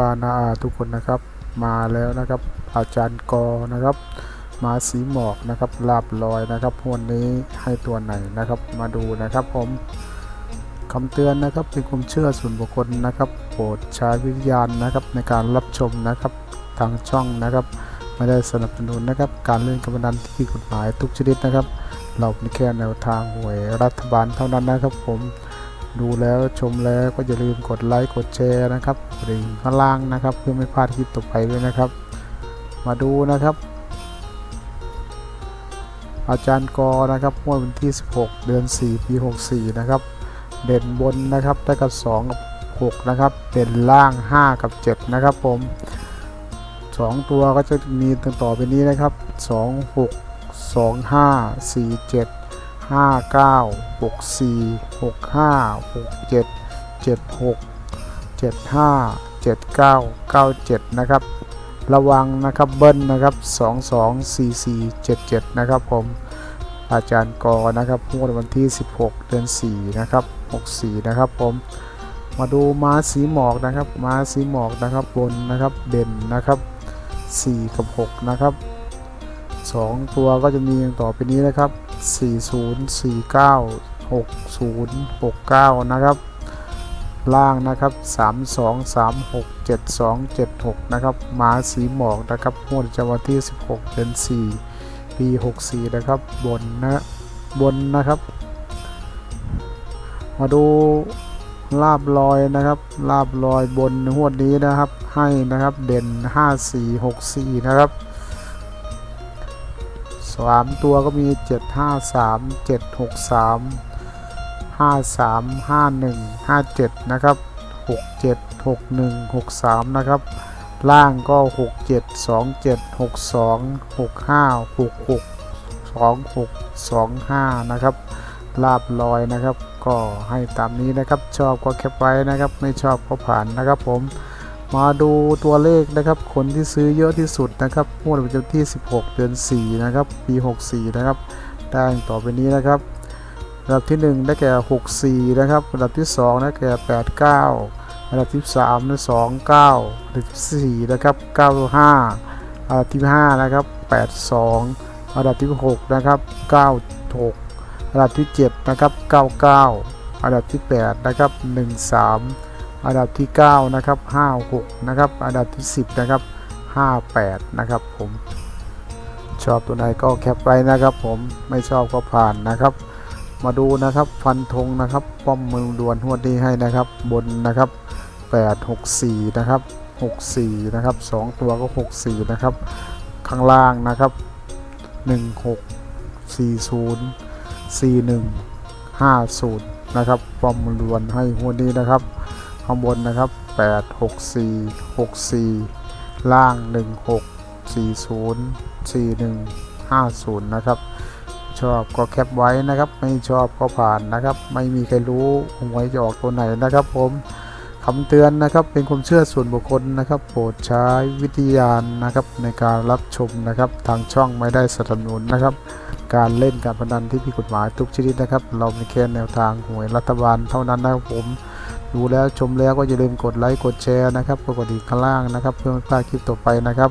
ปานาอาทุกคนนะครับ มาแล้วนะครับ อาจารย์กอนะครับ มาสีหมอกนะครับลาบลอยนะครับวันนี้ให้ตัวไหนนะครับ มาดูนะครับผมคำเตือนนะครับเป็นความเชื่อส่วนบุคคลนะครับ โปรดใช้วิญญาณนะครับ ในการรับชมนะครับทางช่องนะครับไม่ได้สนับสนุนนะครับ การเล่นการพนันที่ผิดกฎหมายทุกชนิดนะครับ เราเป็นแค่แนวทางหวยรัฐบาลเท่านั้นนะครับผม ดูแล้วชมแล้วก็อย่าลืมกดไลค์กดแชร์นะครับหรือข้างล่างนะครับ เพื่อไม่พลาดคลิปต่อไปด้วยนะครับ มาดูนะครับ อาจารย์กอนะครับเมื่อวันที่ 16 เดือน 4 ปี 64 นะครับ เด่นบนนะครับได้กับ 2 กับ 6 นะครับ เด่นล่าง 5 กับ 7 นะครับผม 2 ตัวก็จะมีต่อต่อไปนี้นะครับ 2 6 2 5 4 7 ห้าเก้าหกสี่หกห้าหกเจ็ดเจ็ดหกเจ็ดห้าเจ็ดเก้าเก้าเจ็ดนะครับ ระวังนะครับเบิ้ลนะครับสองสองสี่สี่เจ็ดเจ็ดนะครับผมอาจารย์กอนะครับงวดวันที่ 16 เดือน 4 นะครับ 64 นะครับผมมาดูม้าสีหมอกนะครับม้าสีหมอกนะครับบนนะครับเด่นนะครับ 4 กับ 6 นะครับ 2 ตัวก็จะมีอย่างต่อไปนี้นะครับ 4049 6069 นะครับ ล่างนะครับ 3236 7276 นะครับ หมาสีหมอกนะครับงวดจะวันที่ 16 เดือน 4 ปี 64 นะครับ บนนะบนนะครับ มาดูลาบลอยนะครับ ลาบลอยบนงวดนี้นะครับ ให้นะครับ เด่น 5464 นะครับ สามตัวก็มี7 5 3 7 6 3 5 3 5 1 5 7นะครับ6 7 6 1 6 3นะครับ ล่างก็6 7 2 7 6 2 6 5 6 6 2 6 2 5นะครับลาบลอยนะครับ ก็ให้ตามนี้นะครับ ชอบก็แคปไว้นะครับ ไม่ชอบก็ผ่านนะครับผม มาดูตัวเลขนะครับ คนที่ซื้อเยอะที่สุดนะครับงวดประจำที่ 16 เดือน 4 นะครับ ปี 64 นะครับ ได้ต่อไปนี้นะครับอันดับที่ 1 ได้แก่ 64 นะครับอันดับที่ 2 ได้แก่ 89อันดับที่ 3 ได้ 29อันดับที่4นะครับ 95อันดับที่ 5 นะครับ 82อันดับที่ 6 นะครับ 96อันดับที่ 7 นะครับ 99อันดับที่ 8 นะครับ 13 อันดับที่ 9 นะครับ 56 นะครับ อันดับที่ 10 นะครับ 58 นะครับผม ชอบตัวไหนก็แคปไว้นะครับผม ไม่ชอบก็ผ่านนะครับ มาดูนะครับฟันธงนะครับ ป้อมมืองดวนหัวดีให้นะครับ บนนะครับ 864 นะครับ 64 นะครับ 2 ตัวก็ 64 นะครับ ข้างล่างนะครับ 16 40 41 50 นะครับป้อมมืองดวนให้หัวดีนะครับ ข้างบนนะครับ 8 6 4 6 4 ล่าง 16 40 41 50 นะครับ ชอบก็แคปไว้นะครับ ไม่ชอบก็ผ่านนะครับ ไม่มีใครรู้หวยจะออกตัวไหนนะครับผมคำเตือนนะครับเป็นความเชื่อส่วนบุคคลนะครับ โปรดใช้วิทยานนะครับในการรับชมนะครับ ทางช่องไม่ได้สนับสนุนนะครับ การเล่นการพนันที่ผิดกฎหมายทุกชนิดนะครับ เรามีแค่แนวทางหวยรัฐบาลเท่านั้นนะครับผม ดูแล้วชมแล้วก็อย่าลืมกดไลค์กดแชร์นะครับกดกดอีกข้างล่างนะครับเพื่อไม่พลาดคลิปต่อไปนะครับ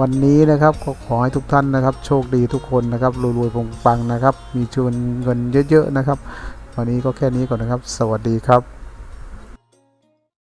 วันนี้นะครับก็ขอให้ทุกท่านนะครับ โชคดีทุกคนนะครับรวยๆปังๆนะครับ มีชวนเงินเยอะๆนะครับ วันนี้ก็แค่นี้ก่อนนะครับ สวัสดีครับ